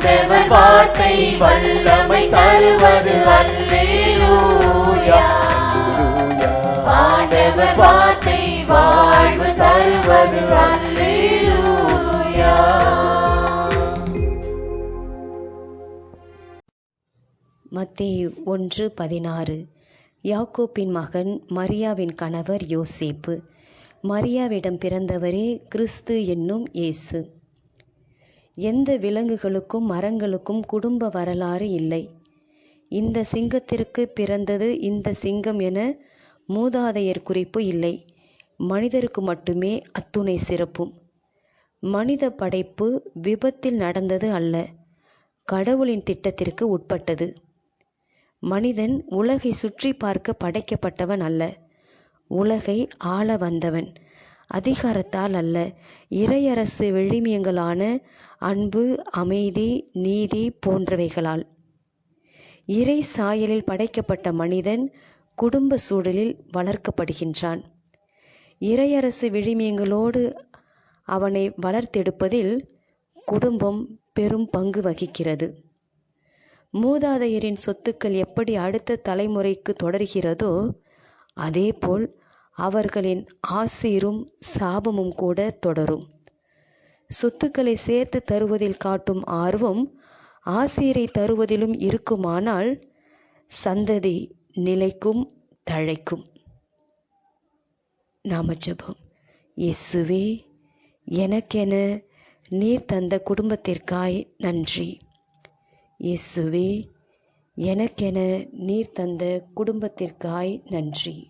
ஆண்டவர் வார்த்தை வல்லமை தருவது. அல்லேலூயா. ஆண்டவர் வார்த்தை வாழ்வு தருவது. அல்லேலூயா. மத்தேயு ஒன்று பதினாறு. யாக்கோப்பின் மகன் மரியாவின் கணவர் யோசேப்பு. மரியாவிடம் பிறந்தவரே கிறிஸ்து என்னும் இயேசு. எந்த விலங்குகளுக்கும் மரங்களுக்கும் குடும்ப வரலாறு இல்லை. இந்த சிங்கத்திற்கு பிறந்தது இந்த சிங்கம் என மூதாதையர் குறிப்பு இல்லை. மனிதருக்கு மட்டுமே அத்துணை சிறப்பும் மனித படைப்பு விபத்தில் நடந்தது அல்ல கடவுளின் திட்டத்திற்கு உட்பட்டது. மனிதன் உலகை சுற்றி பார்க்க படைக்கப்பட்டவன் அல்ல உலகை ஆள வந்தவன். அதிகாரத்தால் அல்ல. இறையரசு விழுமியங்களான அன்பு அமைதி நீதி போன்றவைகளால். இறை சாயலில் படைக்கப்பட்ட மனிதன் குடும்ப சூழலில் வளர்க்கப்படுகின்றான். இறையரசு விழுமியங்களோடு அவனை வளர்த்தெடுப்பதில் குடும்பம் பெரும் பங்கு வகிக்கிறது. மூதாதையரின் சொத்துக்கள் எப்படி அடுத்த தலைமுறைக்கு தொடர்கிறதோ அதேபோல் அவர்களின் ஆசீரும் சாபமும் கூட தொடரும். சொத்துக்களை சேர்த்து தருவதில் காட்டும் ஆர்வம் ஆசீரை தருவதிலும் இருக்குமானால் சந்ததி நிலைக்கும் தழைக்கும். நாம ஜெபம் இயேசுவே எனக்கென நீர் தந்த குடும்பத்திற்காய் நன்றி. இயேசுவே எனக்கென நீர் தந்த குடும்பத்திற்காய் நன்றி.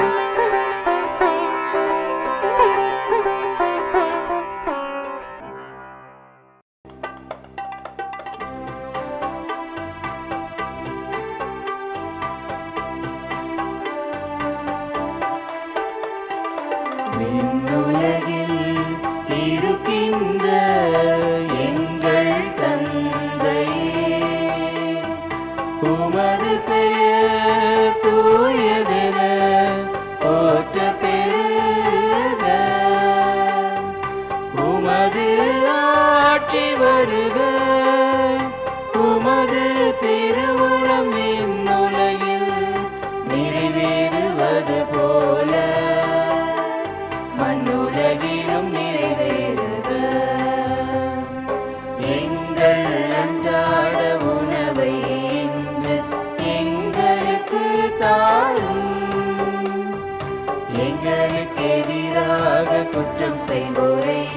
காற்றி வருக எங்களுக்கு எதிராக குற்றம் செய்வோரை.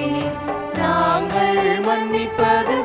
நாங்கள் மன்னிப்பது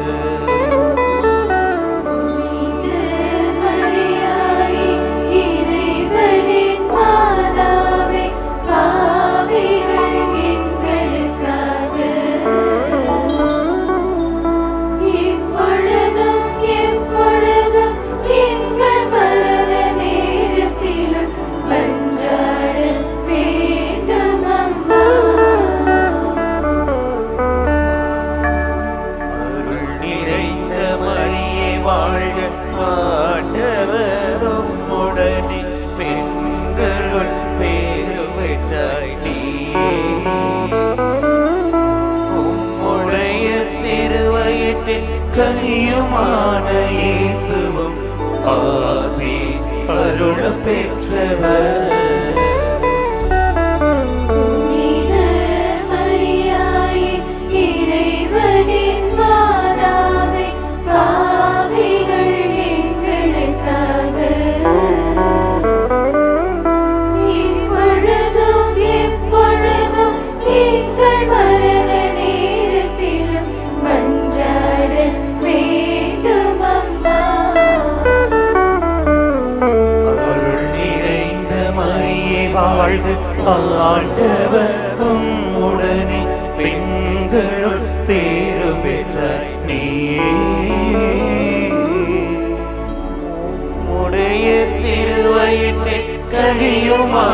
under a big trimmer. வாழ்க ஆண்டவரும் உடனே பெண்களுள் பேரு பெற்ற நீ திருவயிற்றில் கனியுமா